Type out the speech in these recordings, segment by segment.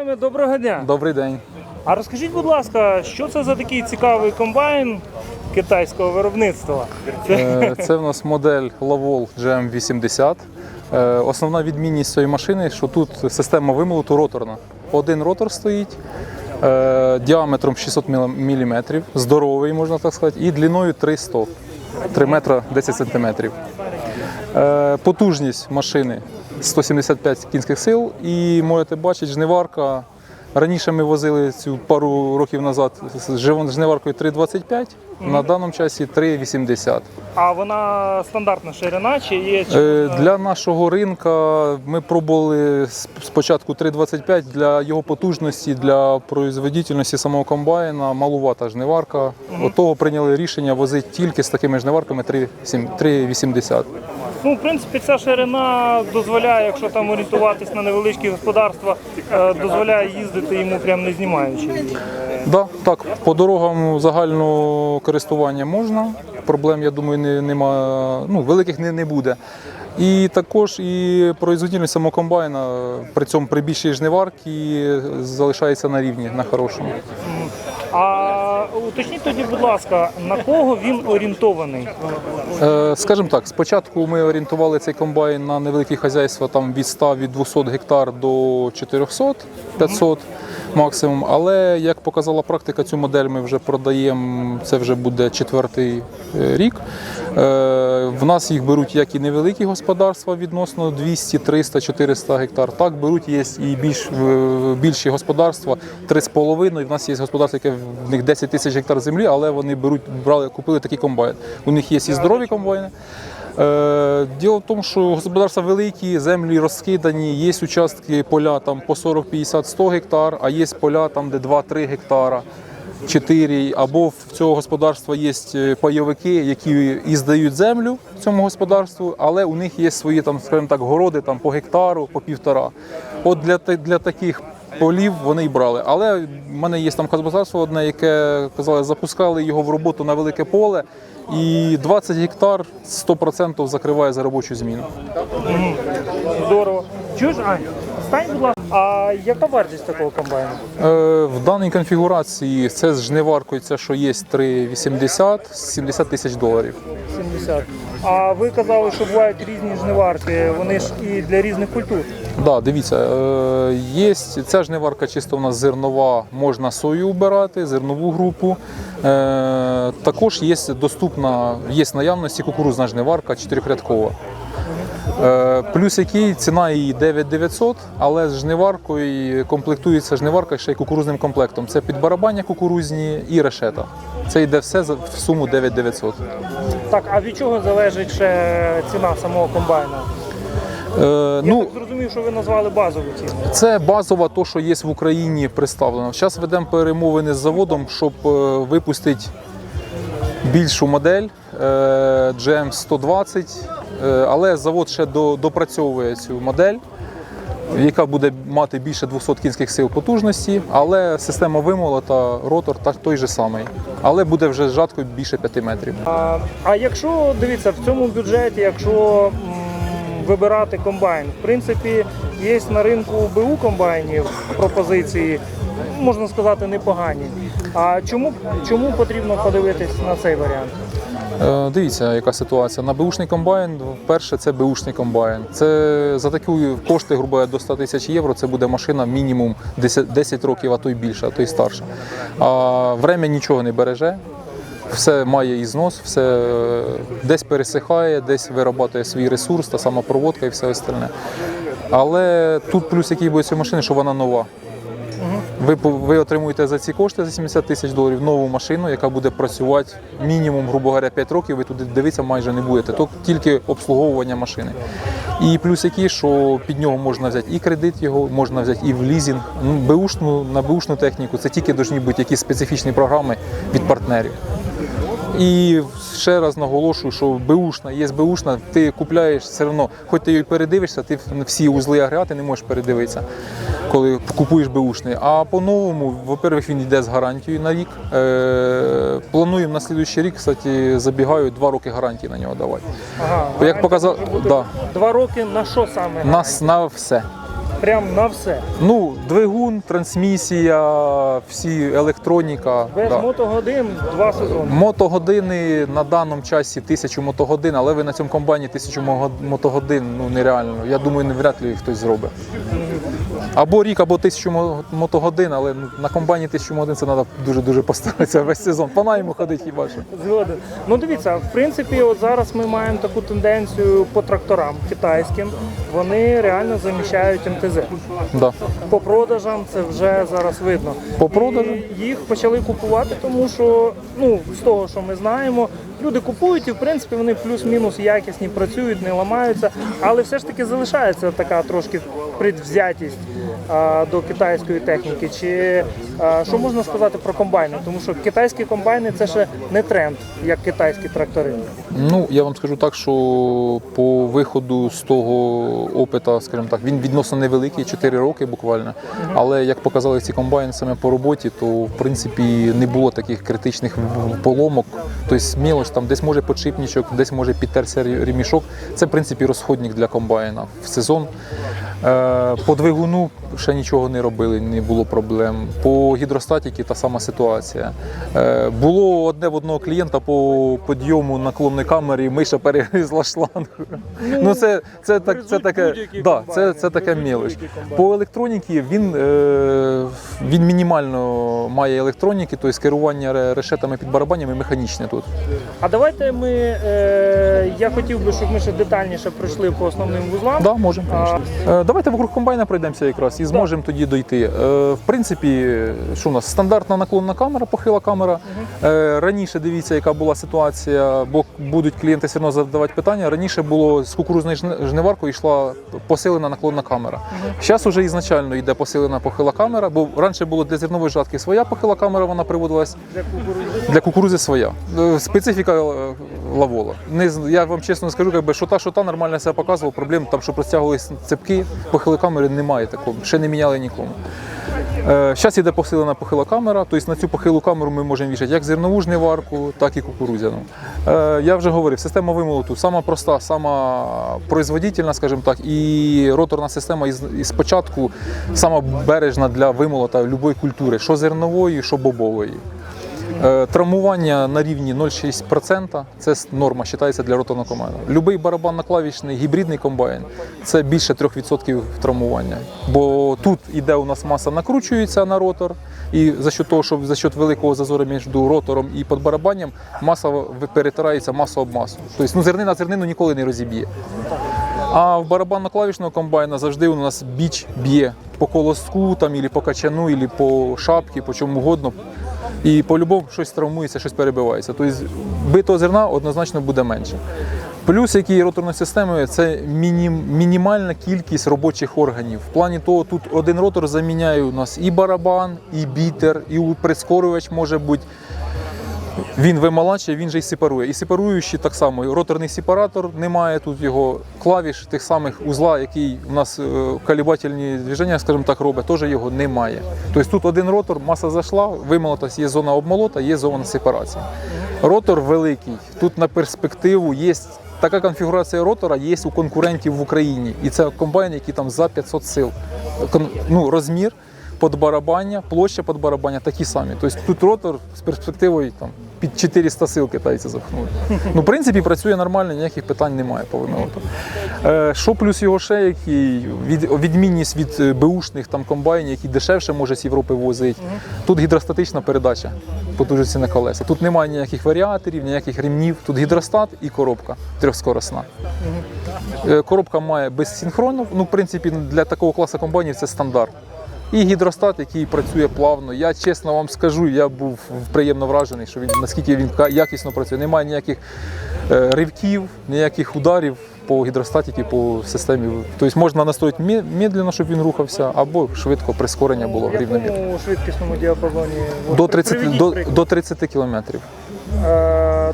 Артеме, доброго дня. Добрий день. А розкажіть, будь ласка, що це за такий цікавий комбайн китайського виробництва? Це... Е, Це в нас модель Lavol GM80. Е, Основна відмінність цієї машини, що тут система вимолоту роторна. Один ротор стоїть е, діаметром 600 мм, здоровий, можна так сказати, і длиною 300 3 метра 10 сантиметрів. Потужність машини 175 кінських сил, і можете бачити, жниварка. Раніше ми возили цю пару років назад з жниваркою 3,25, на даному часі 3,80. А вона стандартна ширина чи є? Чи... Е, Для нашого ринка ми пробували спочатку 3,25 для його потужності, для производительності самого комбайна, малувата жниварка. От того прийняли рішення возити тільки з такими жниварками 3,80. Ну, в принципі, ця ширина дозволяє, якщо там орієнтуватись на невеличкі господарства, е, дозволяє їздити йому прям не знімаючи. Да, так, по дорогам загального користування можна. Проблем, я думаю, не, нема, ну, великих не, не буде. І також і производительність самого комбайна при цьому при більшій жниварці залишається на рівні, на хорошому. А уточніть тоді, будь ласка, на кого він орієнтований? Е, Скажімо так, спочатку ми орієнтували цей комбайн на невеликі хазяйства там від 100 від 200 гектар до 400 500 максимум. Але як показала практика, цю модель ми вже продаємо. Це вже буде четвертий е, рік. Е, В нас їх беруть як і невеликі господарства відносно 200, 300, 400 гектар. Так беруть є і більш більші господарства 3,5. В нас є господарство, яке в них 10 тисяч гектар землі, але вони беруть, брали, купили такий комбайн. У них є і здорові комбайни. Е, Діло в тому, що господарства великі, землі розкидані, є участки поля там по 40, 50, 100 гектар, а є поля там, де 2-3 гектара. 4, або в цього господарства є е, пайовики, які і здають землю цьому господарству, але у них є свої там, скажімо так, городи там по гектару, по півтора. От для, для таких полів вони й брали. Але в мене є там господарство одне, яке казали, запускали його в роботу на велике поле, і 20 гектар 100% закриває за робочу зміну. Здорово. Чуєш, Ань, стань, будь ласка, а яка вартість такого комбайну? Е, В даній конфігурації це з жниваркою, це що є 3,80, 70 тисяч доларів. 70. А ви казали, що бувають різні жниварки, вони ж і для різних культур. Да, дивіться, е, є ця жниварка чисто у нас зернова, можна сою убирати, зернову групу. Е, також є доступна, є наявності кукурузна жниварка чотирьохрядкова. Е, плюс який ціна її 9900, але з жниваркою комплектується жниварка ще й кукурузним комплектом. Це підбарабання кукурузні і решета. Це йде все в суму 9900. Так, а від чого залежить ще ціна самого комбайна? Е, Я ну, так зрозумів, що ви назвали базову ціну. Це базова, то, що є в Україні представлено. Зараз ведемо перемовини з заводом, щоб е, випустити більшу модель е, GM120, е, але завод ще до- допрацьовує цю модель. Яка буде мати більше 200 кінських сил потужності, але система ротор та той же самий. Але буде вже з жаткою більше 5 метрів. А, а якщо дивіться, в цьому бюджеті, якщо вибирати комбайн, в принципі, є на ринку БУ комбайнів пропозиції, можна сказати, непогані. А чому, чому потрібно подивитись на цей варіант? Е, Дивіться, яка ситуація. На беушний комбайн, перше, це беушний комбайн. Це за такі кошти, грубо до 100 тисяч євро. Це буде машина мінімум 10, 10 років, а то й більше, а то й старше. А время нічого не береже. Все має ізнос, все е, десь пересихає, десь виробляє свій ресурс, та сама проводка і все остальне. Але тут плюс який буде цієї машини, що вона нова. Ви, ви отримуєте за ці кошти за 70 тисяч доларів нову машину, яка буде працювати мінімум, грубо говоря, 5 років. Ви туди дивитися майже не будете. То тільки обслуговування машини. І плюс який, що під нього можна взяти і кредит його, можна взяти і в лізінг. Ну, беушну, на бушну техніку це тільки повинні бути якісь специфічні програми від партнерів. І ще раз наголошую, що беушна, є беушна, ти купляєш все одно, хоч ти її передивишся, ти всі узли агрегати не можеш передивитися, коли купуєш беушний. А по-новому, во-первых, він йде з гарантією на рік. Е, плануємо на слідуючий рік, кстати, забігаю два роки гарантії на нього давати. Ага, Як показав, да, Два роки на що саме? нас на все. Прям на все. Ну, двигун, трансмісія, всі електроніка. Без да. мотогодин два сезони. Мотогодини на даному часі тисячу мотогодин, але ви на цьому комбайні тисячу мотогодин ну нереально. Я думаю, не вряд ли хтось зробить. Або рік, або тисячу мотогодин, але на комбайні тисячу мотогодин це треба дуже-дуже постаратися весь сезон. По найму ходить хіба що. Згоден. Ну дивіться, в принципі, от зараз ми маємо таку тенденцію по тракторам китайським. Вони реально заміщають МТЗ. Да. По продажам це вже зараз видно. По продажам? І їх почали купувати, тому що ну з того, що ми знаємо, люди купують і в принципі вони плюс-мінус якісні, працюють, не ламаються, але все ж таки залишається така трошки предвзятість а, до китайської техніки. Чи а, що можна сказати про комбайни? Тому що китайські комбайни це ще не тренд, як китайські трактори. Ну, я вам скажу так, що по виходу з того опита, скажімо так, він відносно невеликий, 4 роки буквально. Але як показали ці комбайни саме по роботі, то в принципі не було таких критичних поломок. Тобто мілоч там десь може подшипничок, десь може підтерся ремішок. Це в принципі розходник для комбайна в сезон. Е, По двигуну ще нічого не робили, не було проблем. По гідростатіки та сама ситуація. Е, Було одне в одного клієнта по підйому наклонної камери, миша перегризла шланг. Ну, це, це, так, це таке, да, це, це таке мілоч. По електроніці він, е, він мінімально має електроніки, тобто керування решетами під барабанями механічне тут. А давайте ми. Е, я хотів би, щоб ми ще детальніше пройшли по основним вузлам. Да, можемо. Давайте вокруг комбайна пройдемося якраз і зможемо тоді дойти. Е, В принципі, що у нас стандартна наклонна камера, похила камера. Е, Раніше дивіться, яка була ситуація, бо будуть клієнти все одно задавати питання. Раніше було з кукурузною жни- жниваркою йшла посилена наклонна камера. Зараз вже ізначально йде посилена похила камера, бо раніше було для зернової жатки своя похила камера, вона приводилась для кукурузи своя. Е, Специфіка лавола. Не, я вам чесно скажу, якби що та, що та нормально себе показував. Проблем там, що простягувались цепки, похили камери немає такого. Ще не міняли нікому. Зараз іде посилена похила камера, тобто на цю похилу камеру ми можемо вішати як зернову жниварку, так і кукурудзяну. Е, Я вже говорив, система вимолоту сама проста, сама производительна, скажімо так, і роторна система із спочатку сама бережна для вимолота будь-якої культури, що зернової, що бобової. Е, Травмування на рівні 0,6% це норма, вважається для роторного комбайна. Любий барабанно-клавішний гібридний комбайн це більше 3% травмування. Бо тут іде у нас маса накручується на ротор, і за счет того, що за счет великого зазору між ротором і подбарабанням маса перетирається масу об масу. Тобто ну, зернина зернину ніколи не розіб'є. А в барабанно-клавішного комбайна завжди у нас біч б'є по колоску, там, ілі по качану, ілі по шапці, по чому угодно. І по-любому щось травмується, щось перебивається. Тобто битого зерна однозначно буде менше. Плюс, який роторної системи, це мінім, мінімальна кількість робочих органів. В плані того, тут один ротор заміняє у нас і барабан, і бітер, і прискорювач може бути. Він вималачує, він же і сепарує. І сепаруючий так само. Роторний сепаратор немає тут його клавіш, тих самих узла, який у нас е, калібательні движення, скажімо так, робить, теж його немає. Тобто тут один ротор, маса зайшла, вимолотась, є зона обмолота, є зона сепарації. Ротор великий. Тут на перспективу є. Така конфігурація ротора є у конкурентів в Україні. І це комбайн, який там за 500 сил. Ну, розмір подбарабання, площа подбарабання такі самі. Тобто тут ротор з перспективою там, під 400 сил китайці запхнули. Ну, в принципі, працює нормально, ніяких питань немає по вимилоту. Е, що плюс його ще, який від, відмінність від е, беушних там комбайнів, які дешевше може з Європи возити. Тут гідростатична передача потужності на колеса. Тут немає ніяких варіаторів, ніяких ремнів. Тут гідростат і коробка трьохскоросна. Е, Коробка має безсинхронну. Ну, в принципі, для такого класу комбайнів це стандарт. І гідростат, який працює плавно. Я чесно вам скажу, я був приємно вражений, що він наскільки він якісно працює. Немає ніяких е, ривків, ніяких ударів по гідростатіки, по системі. Тобто можна настроїти медленно, щоб він рухався, або швидко прискорення було рівномірно. якому швидкісному діапазоні? До 30, до, до 30 кілометрів.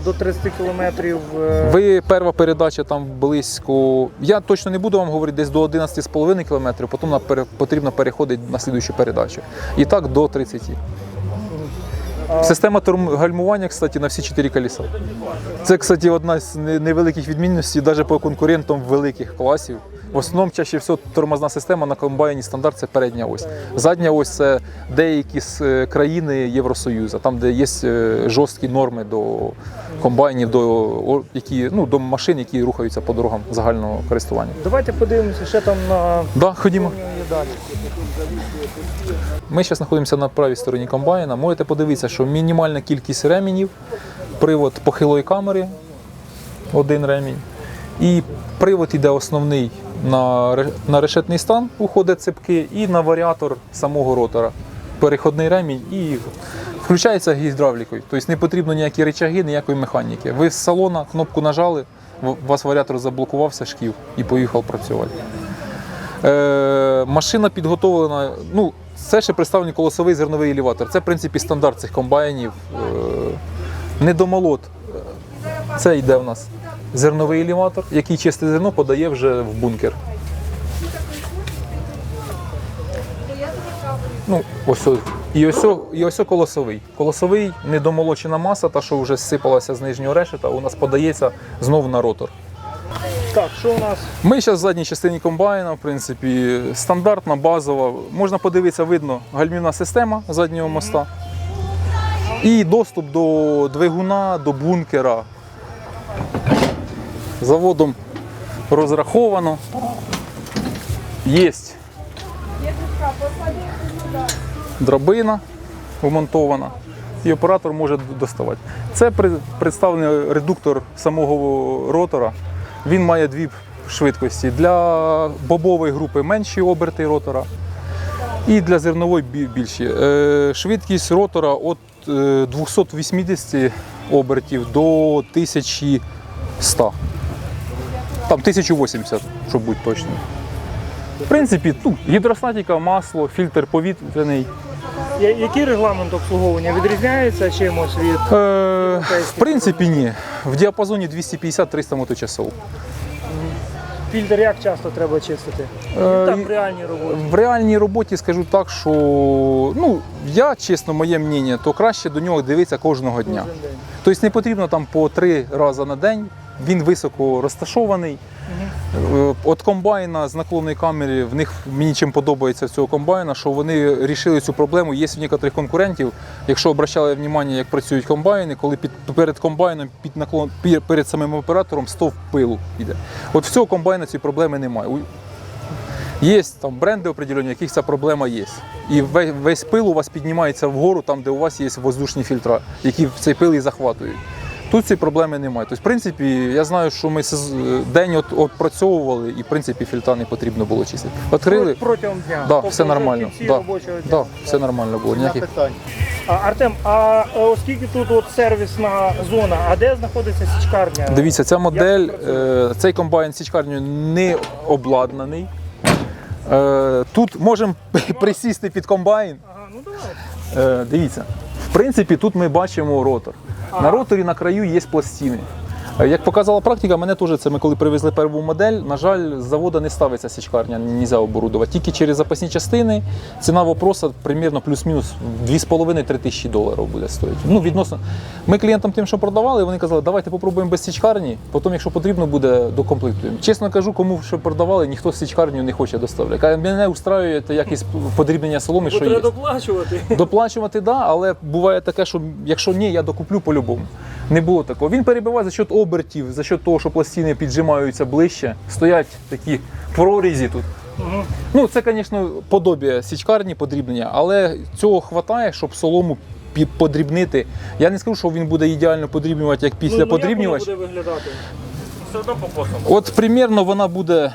До 30 кілометрів. е, Ви перша передача там близько. Я точно не буду вам говорити, десь до 11,5 кілометрів, потім потрібно переходити на слідуючу передачу. І так до 30. Система гальмування, кстати, на всі чотири колеса. Це, кстати, одна з невеликих відмінностей, навіть по конкурентам великих класів. В основному чаще всього тормозна система на комбайні стандарт це передня ось. Задня ось це деякі з е, країни Євросоюзу, там, де є е, жорсткі норми до комбайнів, до, які, ну, до машин, які рухаються по дорогам загального користування. Давайте подивимося ще там на Да, ходімо. Ми зараз знаходимося на правій стороні комбайна. Можете подивитися, що мінімальна кількість ременів, привод похилої камери, один ремінь. І привод іде основний на, на решетний стан, уходить цепки, і на варіатор самого ротора. Переходний ремінь і включається гідравлікою. Тобто не потрібно ніякі речаги, ніякої механіки. Ви з салона кнопку нажали, у вас варіатор заблокувався, шків і поїхав працювати. Е, машина підготовлена. Ну, це ще представлений колосовий зерновий елеватор. Це, в принципі, стандарт цих комбайнів. Е, недомолот. Це йде в нас зерновий елеватор, який чисте зерно подає вже в бункер. Ну, ось, і ось, і ось колосовий. Колосовий недомолочена маса, та що вже зсипалася з нижнього решета, у нас подається знову на ротор. Так, що у нас? Ми зараз в задній частині комбайна, в принципі, стандартна, базова. Можна подивитися, видно гальмівна система заднього моста. І доступ до двигуна, до бункера. Заводом розраховано. Є драбина вмонтована. І оператор може доставати. Це представлений редуктор самого ротора. Він має дві швидкості. Для бобової групи менші оберти ротора і для зернової більші. Е, Швидкість ротора від е, 280 обертів до 1100. Там 1080, щоб бути точним. В принципі, ну, гідростатика, масло, фільтр повітряний. Я- Який регламент обслуговування відрізняється чимось від Е, в принципі, ні. В діапазоні 250-300 моточасов. фільтр як часто треба чистити? Е, так, в реальній роботі. В реальній роботі скажу так, що ну, я, чесно, моє мнення, то краще до нього дивитися кожного дня. Кожен день. Тобто не потрібно там по три рази на день. Він високо розташований. Е, От комбайна з наклонної камери, в них мені чим подобається цього комбайна, що вони рішили цю проблему. Є в некоторих конкурентів, якщо обращали увагу, як працюють комбайни, коли під, перед комбайном, під наклон, перед самим оператором стовп пилу йде. От в цього комбайна цієї проблеми немає. Є там бренди определені, яких ця проблема є. І весь, пил у вас піднімається вгору, там, де у вас є воздушні фільтра, які цей пил і захватують. Тут цієї проблеми немає. Тобто, в принципі, я знаю, що ми день от, опрацьовували і в принципі фільтра не потрібно було чистити. Відкрили, Протягом дня. да, Тобто все нормально. Да, робочого дня. да, все нормально було. Ніяких... А, Артем, а е, оскільки тут от сервісна зона, а де знаходиться січкарня? Дивіться, ця модель, е, цей комбайн з січкарнею не обладнаний. Е, Тут можемо присісти під комбайн. Ага, ну давай. Е, Дивіться, принципі, тут ми бачимо ротор. На роторі на краю є пластини. Як показала практика, мене теж це ми коли привезли перву модель. На жаль, з заводу не ставиться січкарня, не можна оборудувати. Тільки через запасні частини. Ціна вопроса примірно плюс-мінус 2,5-3 тисячі доларів буде стоїти. Ну, відносно. Ми клієнтам тим, що продавали, вони казали, давайте попробуємо без січкарні, потім, якщо потрібно буде, докомплектуємо. Чесно кажу, кому що продавали, ніхто з січкарню не хоче доставляти. Мене устраює якісь подрібнення соломи, Бо що треба є. доплачувати. Доплачувати, да, але буває таке, що якщо ні, я докуплю по-любому. Не було такого. Він перебиває за счет обертів, за счет того, що пластини піджимаються ближче, стоять такі прорізі тут. Мгм. Ну, це, звісно, подобія січкарні подрібнення, але цього вистачає, щоб солому подрібнити. Я не скажу, що він буде ідеально подрібнювати, як після ну, ну, як буде виглядати? Все одно. От примірно вона буде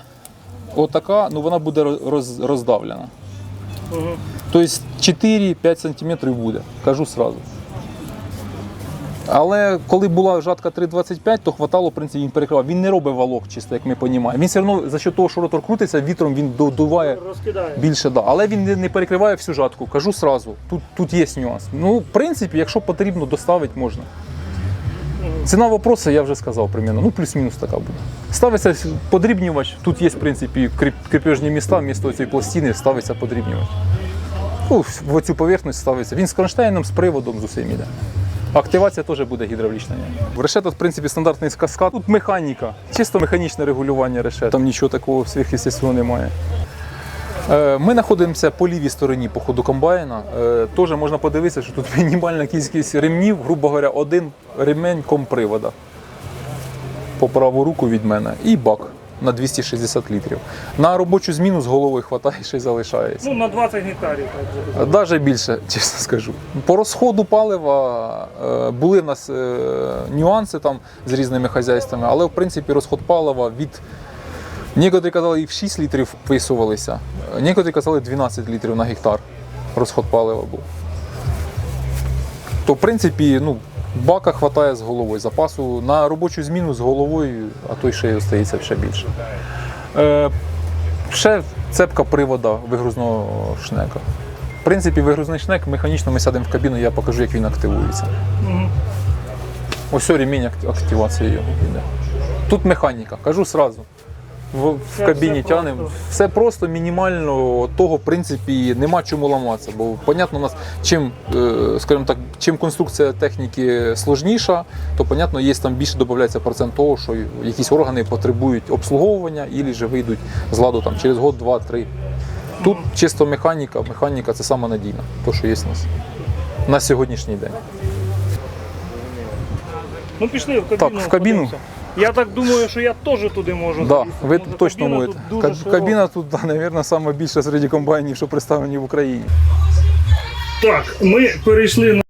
отака, ну вона буде роз, роздавлена. Мгм. Тобто 4-5 см буде, кажу сразу. Але коли була жатка 3,25, то хватало, в принципі, він перекривав. Він не робить валок, чисто, як ми розуміємо. Він все одно за що того, що ротор крутиться, вітром він додуває Розкидає. більше, да. але він не, перекриває всю жатку. Кажу сразу, тут, тут є нюанс. Ну, в принципі, якщо потрібно, доставити можна. Ціна вопроса, я вже сказав примерно, ну плюс-мінус така буде. Ставиться подрібнювач, тут є, в принципі, кріп- кріпежні міста, вмісто цієї пластини ставиться подрібнювач. Ну, в цю поверхність ставиться. Він з кронштейном, з приводом, з усім іде. Активація теж буде гідравлічна. Решета, в принципі, стандартний каскад. Тут механіка, чисто механічне регулювання решет. Там нічого такого сверхъестественного немає. Е, Ми знаходимося по лівій стороні по ходу комбайна. Е, Теж можна подивитися, що тут мінімальна кількість ремнів, грубо говоря, один ремень компривода по праву руку від мене і бак на 260 літрів. На робочу зміну з головою хватає ще й залишається. Ну, на 20 гектарів. так. Навіть більше, чесно скажу. По розходу палива е, були в нас е, нюанси там з різними хазяйствами, але в принципі розход палива від. Некоторі казали, і в 6 літрів вписувалися, некоторі казали 12 літрів на гектар розход палива був. То, в принципі, ну, бака хватає з головою. Запасу на робочу зміну з головою, а то й ще й остається ще більше. Е, ще цепка привода вигрузного шнека. В принципі, вигрузний шнек, механічно ми сядемо в кабіну, я покажу, як він активується. Ось о, ремінь акт- активації його йде. Тут механіка, кажу сразу. В, в кабіні все тянемо. Все просто мінімально того, в принципі, нема чому ламатися. Бо понятно, у нас чим, е, скажімо так, чим конструкція техніки сложніша, то понятно, є там більше додається процент того, що якісь органи потребують обслуговування і же вийдуть з ладу там через год, два, три. Тут чисто механіка, механіка це саме надійна, то, що є у нас на сьогоднішній день. Ну пішли в кабіну. Так, в кабіну. Я так думаю, що я теж туди можу Да, залізти, ви тому точно кабіна можете. тут дуже Каб- Кабіна тут, да, мабуть, саме більша серед комбайнів, що представлені в Україні. Так, ми перейшли на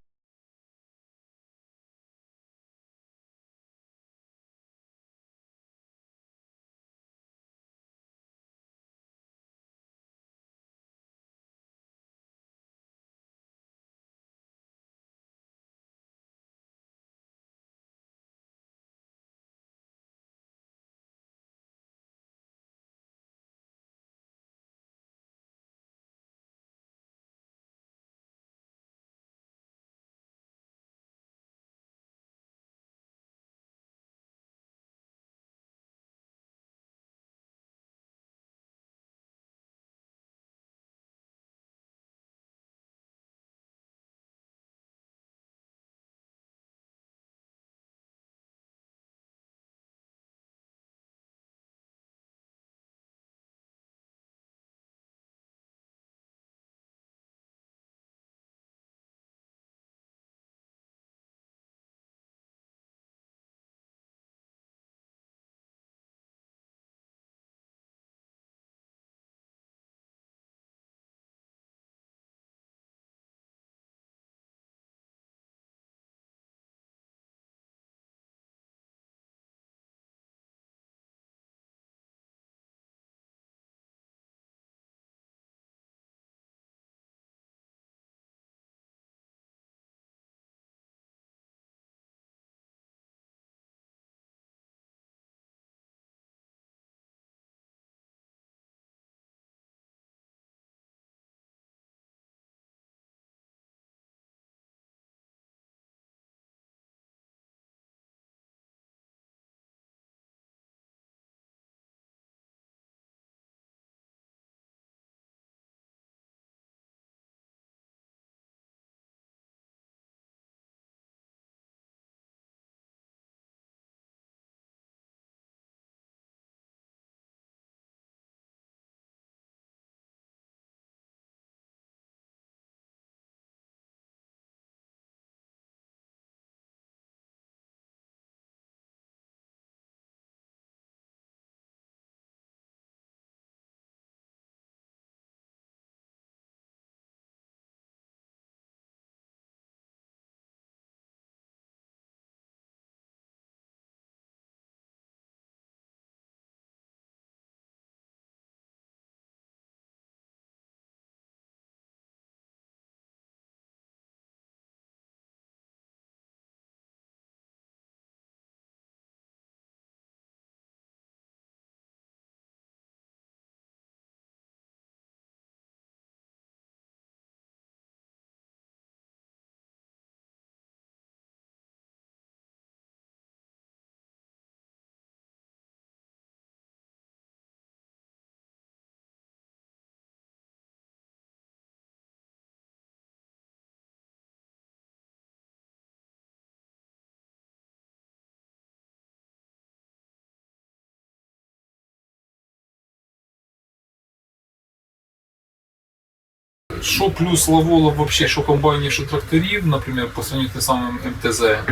Що плюс лавола вообще, що комбайнів, що тракторів, наприклад, по сравнению з самим МТЗ, е,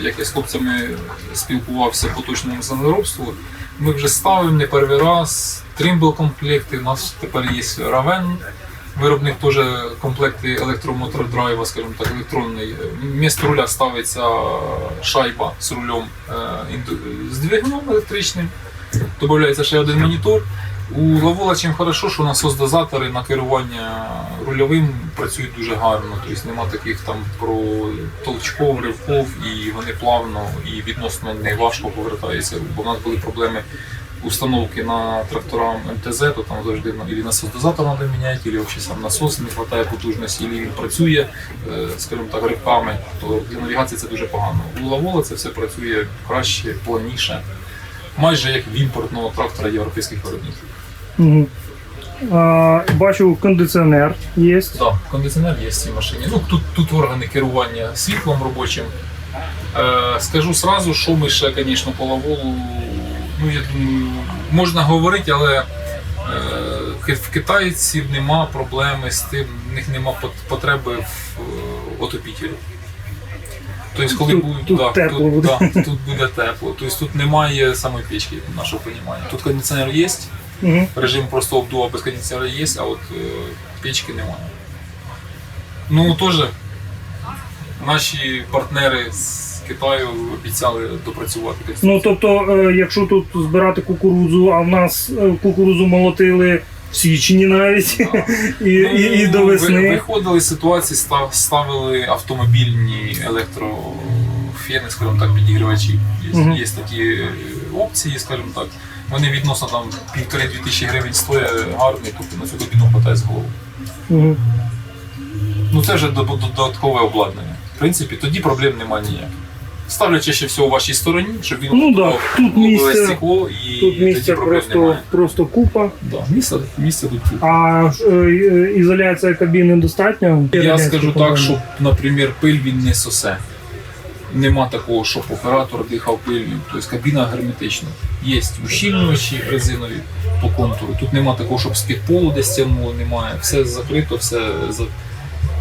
як я з хлопцями спілкувався по точному землеробству, ми вже ставимо не перший раз, тримбл комплекти, у нас тепер є Равен, виробник теж комплекти електромотордрайва, скажімо так, електронний. Вмісто руля ставиться шайба з рулем е, з двигуном електричним, додається ще один монітор. У Лавола чим хорошо, що насос-дозатори на керування рульовим працюють дуже гарно. Тобто нема таких там про толчков, ривков, і вони плавно і відносно не важко повертаються. Бо в нас були проблеми установки на тракторам МТЗ, то там завжди на- і насос-дозатор треба міняти, взагалі сам насос не вистачає потужності, і він працює, е, скажімо так, ривками. То для навігації це дуже погано. У Лавола це все працює краще, плавніше, майже як в імпортного трактора європейських виробників. Угу. А, бачу, кондиціонер є. Так, кондиціонер є в цій машині. Ну, тут, тут органи керування світлом робочим. Е, скажу сразу, що ми ще, звісно, по лаволу, ну, я думаю, можна говорити, але е, в китайців нема проблеми з тим, в них нема потреби в е, отопітелі. Тобто, коли Тут- будуть, тут да, тепло тут, буде. да, тут буде тепло. Тобто тут немає самої печки, нашого розуміння. Тут кондиціонер є, Угу. Режим просто обдува без кондиціонера є, а от е, печки немає. Ну теж наші партнери з Китаю обіцяли допрацювати Ну тобто, е, якщо тут збирати кукурудзу, а в нас е, кукурудзу молотили в січні навіть Да. і, і, і до Ну, ви- весни. Виходили з ситуації, став- ставили автомобільні електрофени, скажімо так, підігрівачі. Є, Мгм. є такі е, опції, скажімо так. Вони відносно там півтори-дві тисячі гривень стоять гарний, тобто на цю кабіну хватає з голову. Угу. Ну це вже додаткове обладнання. В принципі, тоді проблем немає ніяких. Ставлять чаще всього у вашій стороні, щоб він Ну да, тут місце- стекло і Тут тоді місця проблем просто, немає. просто купа. Да, місце, місце тут купа. А е, е, ізоляція кабіни достатньо? Я Радянська скажу так, що, наприклад, пиль він не сосе. Нема такого, щоб оператор дихав пилью. Тобто кабіна герметична. Є ущільнювачі резинові по контуру. Тут нема такого, щоб з-під полу десь тягнуло, немає. Все закрито, все за-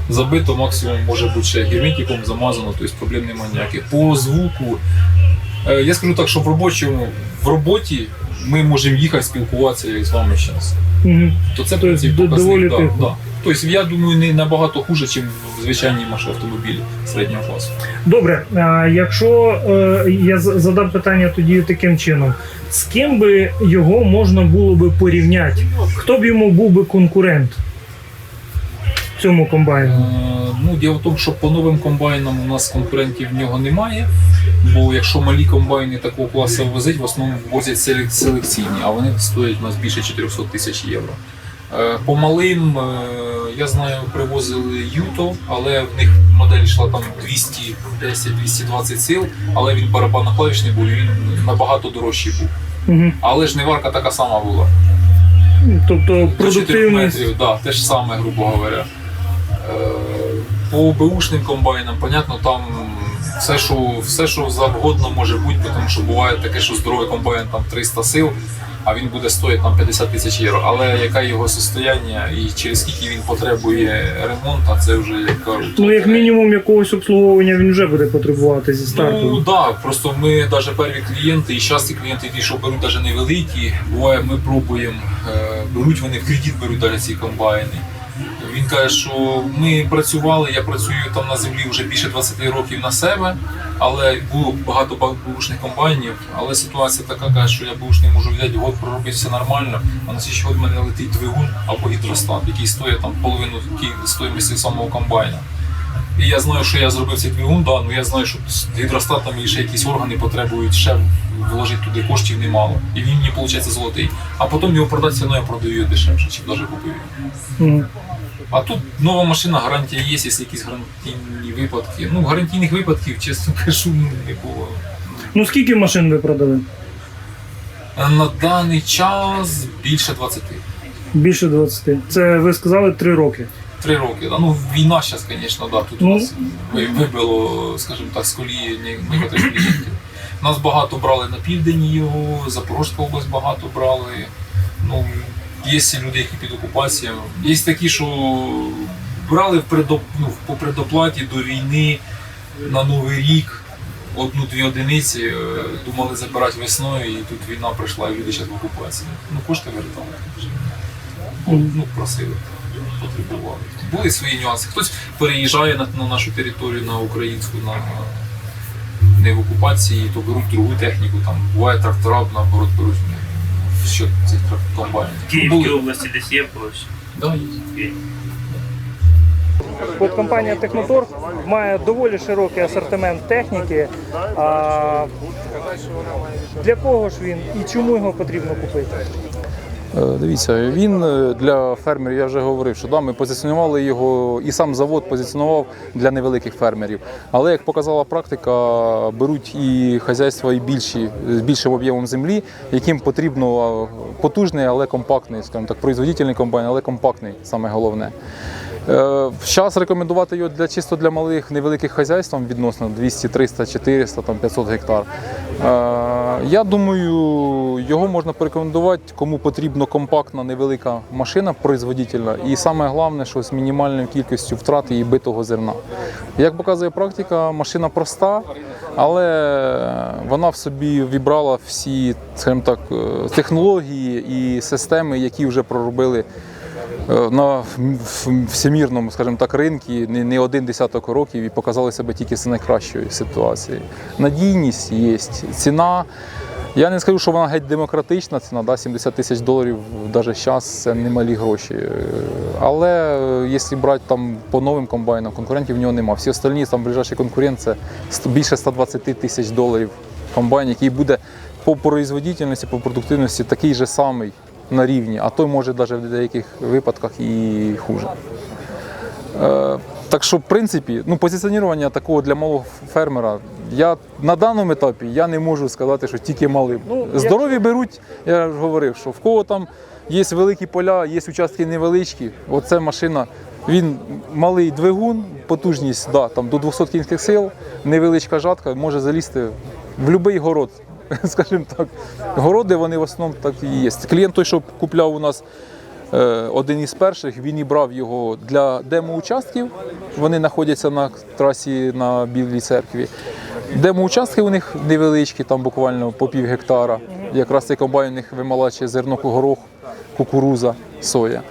забито, максимум може бути ще герметиком замазано, тобто проблем немає ніяких. По звуку. е, Я скажу так, що в робочому в роботі ми можемо їхати спілкуватися з вами зараз. Мгм. То це Тобто доволі да, да. Тобто я думаю, не набагато хуже, ніж в звичайній машині автомобілі середнього класу. Добре, а якщо е, я задам питання тоді таким чином, з ким би його можна було би порівняти? Хто б йому був би конкурент цьому Е, комбайну? ну, діло в тому, що по новим комбайнам у нас конкурентів в нього немає. Бо якщо малі комбайни такого класу возить, в основному возять селекційні, а вони стоять у нас більше 400 тисяч євро. Е, По малим, е, я знаю, привозили Юто, але в них модель йшла там 210-220 сил, але він барабанно-клавішний був, він набагато дорожчий був. Угу. Але жниварка така сама була. Тобто 4 продуктивність. метрів, да, те ж саме, грубо говоря. Е, По беушним комбайнам, понятно, там все, що, все, що завгодно може бути, тому що буває таке, що здоровий комбайн там 300 сил, а він буде стоїти там 50 тисяч євро. Але яке його состояння і через скільки він потребує ремонту, це вже як кажуть. Ну, як мінімум, якогось обслуговування він вже буде потребувати зі Ну старту. да, просто ми навіть перві клієнти, і зараз ці клієнти, які що беруть навіть невеликі, буває, ми пробуємо, е, беруть вони в кредит, беруть далі ці комбайни. Він каже, що ми працювали, я працюю там на землі вже більше 20 років на себе, але було багато бушних комбайнів. Але ситуація така, каже, що я бушний можу взяти год, проробити все нормально, а на слідчий год мене летить двигун або гідростат, який стоїть там половину стоїмості самого комбайна. І я знаю, що я зробив цей двигун, да, ну я знаю, що з гідростатом і ще якісь органи потребують ще вложити туди коштів немало. І він мені виходить золотий. А потім його продати ціною продаю дешевше, ніж навіть купив. А тут нова машина, гарантія є, якщо якісь гарантійні випадки. Ну, гарантійних випадків, чесно кажу, не було. Ну скільки машин ви продали? На даний час більше 20. Більше 20. Це ви сказали 3 роки. Три роки. Да. Ну, війна зараз, звісно, да. Тут Ну. у нас вибило, скажімо так, з колії некоторих клієнтів. Нас багато брали на південь його, Запорозька область багато брали. Ну, є люди, які під окупацією. Є такі, що брали в предоп... ну, по предоплаті до війни на Новий рік одну-дві одиниці, е, думали забирати весною, і тут війна прийшла, і люди зараз в окупації. Ну, кошти вертали. Ну, просили, потребували. Були свої нюанси. Хтось переїжджає на, на нашу територію, на українську, на не в окупації, то беруть другу техніку. Там буває трактора, наоборот, беруть ну, що цих комбайнів. В Київській області десь є проще. Да. Є. От компанія Техмотор має доволі широкий асортимент техніки. А для кого ж він і чому його потрібно купити? Е, Дивіться, він е, для фермерів, я вже говорив, що да, ми позиціонували його, і сам завод позиціонував для невеликих фермерів. Але як показала практика, беруть і хазяйства, і більші з більшим об'ємом землі, яким потрібно е, потужний, але компактний, скажімо так, производительний комбайн, але компактний, саме головне. Зараз рекомендувати його для чисто для малих невеликих хазяйств відносно 200, 300, 400, там 500 гектар. Е, Я думаю, його можна порекомендувати, кому потрібна компактна невелика машина, производительна, і саме головне, що з мінімальною кількістю втрат і битого зерна. Як показує практика, машина проста, але вона в собі вібрала всі, скажімо так, е, технології і системи, які вже проробили е, на всемірному, скажімо так, ринку не, один десяток років і показали себе тільки з найкращої ситуації. Надійність є, ціна. Я не скажу, що вона геть демократична ціна, да, 70 тисяч доларів навіть зараз це немалі гроші. Е, Але е, якщо брати там по новим комбайнам, конкурентів в нього немає. Всі остальні там ближайший конкурент це більше 120 тисяч доларів комбайн, який буде по производительності, по продуктивності такий же самий на рівні, а той може навіть в деяких випадках і хуже. Е, Так що, в принципі, ну, позиціонування такого для малого фермера, я на даному етапі я не можу сказати, що тільки малим. Ну, Здорові беруть, я ж говорив, що в кого там є великі поля, є участки невеличкі. Оце машина, він малий двигун, потужність да, там, до 200 кінських сил, невеличка жатка, може залізти в будь-який город. Скажімо так, городи вони в основному так і є. Клієнт той, що купляв у нас Е, один із перших, він і брав його для демо-участків. Вони знаходяться на трасі на Білій церкві. Демо-участки у них невеличкі, там буквально по пів гектара. Якраз цей комбайн у них вималачує зерно горох, кукуруза, соя.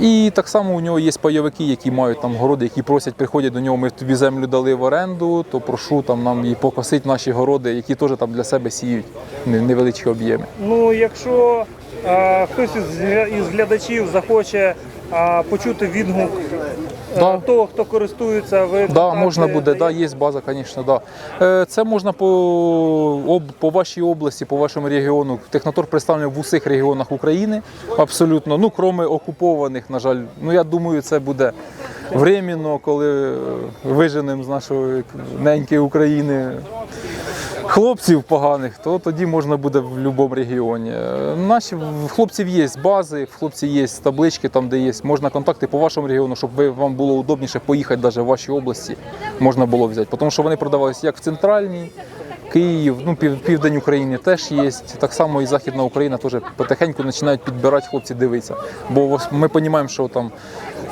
І так само у нього є пайовики, які мають там городи, які просять, приходять до нього, ми тобі землю дали в оренду, то прошу там нам і покосити наші городи, які теж там для себе сіють невеличкі об'єми. Ну, якщо хтось із, глядачів захоче е, почути відгук е, Да. того, хто користується, ви Да, можна буде, да, є база, звісно, да. Е, Це можна по, по вашій області, по вашому регіону. Технотор представлений в усіх регіонах України, абсолютно. Ну, крім окупованих, на жаль. Ну, я думаю, це буде временно, коли е, виженемо з нашої неньки України хлопців поганих, то тоді можна буде в будь-якому регіоні. Е, Наші в хлопців є бази, в хлопців є таблички, там де є можна контакти по вашому регіону, щоб ви вам було удобніше поїхати навіть в вашій області. Можна було взяти, тому що вони продавалися як в центральній. Київ, ну пів, південь України теж є. Так само і Західна Україна теж потихеньку починають підбирати хлопці, дивитися. Бо ми розуміємо, що там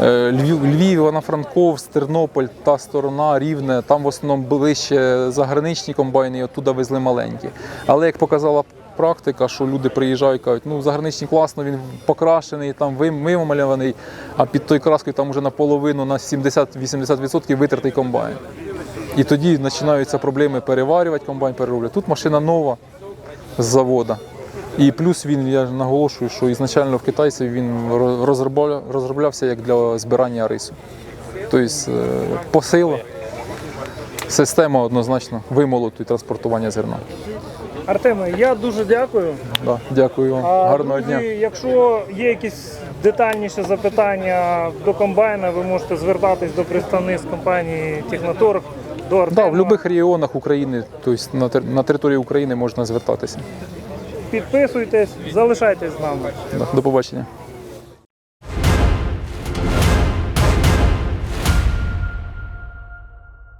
Львів, Львів, Івано-Франковськ, Тернопіль, та сторона, Рівне, там в основному ближче заграничні комбайни, і оттуда везли маленькі. Але як показала практика, що люди приїжджають, кажуть, ну заграничний класно, він покрашений, там вим- вималюваний, а під той краскою там вже наполовину на 70-80% витертий комбайн. І тоді починаються проблеми переварювати комбайн, перероблювати. Тут машина нова з завода. І плюс він, я наголошую, що ізначально в китайців він розробля- розроблявся як для збирання рису. Тобто е, посила, система однозначно вимолоту і транспортування зерна. Артеме, я дуже дякую. Да, дякую вам. А, Гарного друзі, дня. Якщо є якісь детальніші запитання до комбайна, ви можете звертатись до представництв компанії Техноторг, до Артема. Да, в будь-яких регіонах України, тобто на, на території України можна звертатися. Підписуйтесь, залишайтесь з нами. До побачення.